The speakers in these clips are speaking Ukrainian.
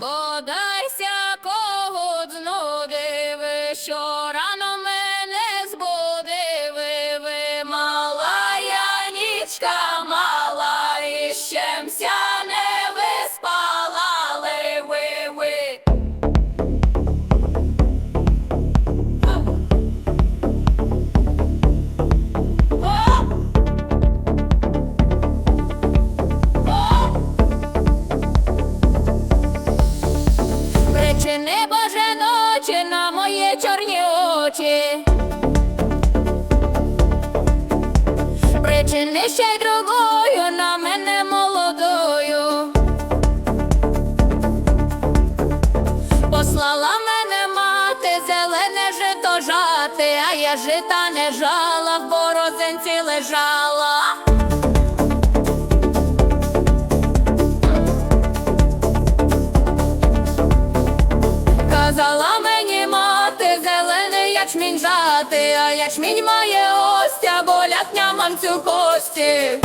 Boda ночі на мої чорні очі. Причини ще й другою на мене молодою. Послала мене мати зелене жито жати, а я жита не жала, в борозинці лежала. Ячмінь жати, а ячмінь має остя, болять нямам цю кості.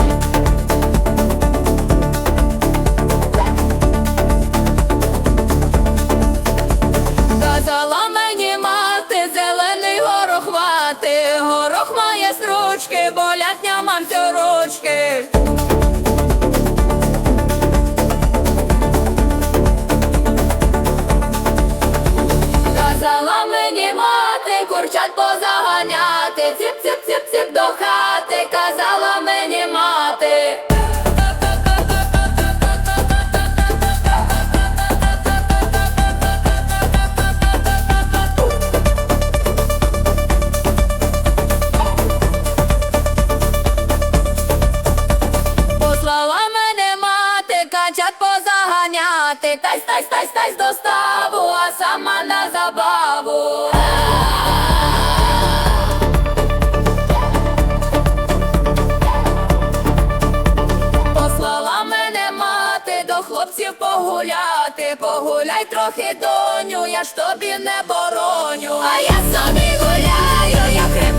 Казала мені мати зелений горох хвати, горох має стручки, болять нямам цю ручки. Позаганяти, ціп, ціп, ціп, ціп до хати, казала мені мати. Качат позаганяти, тайсь, тайсь, тайсь, тайсь до ставу, а сама на забаву. Погуляти, погуляй трохи доню, я ж тобі не бороню. А я собі гуляю, я рибка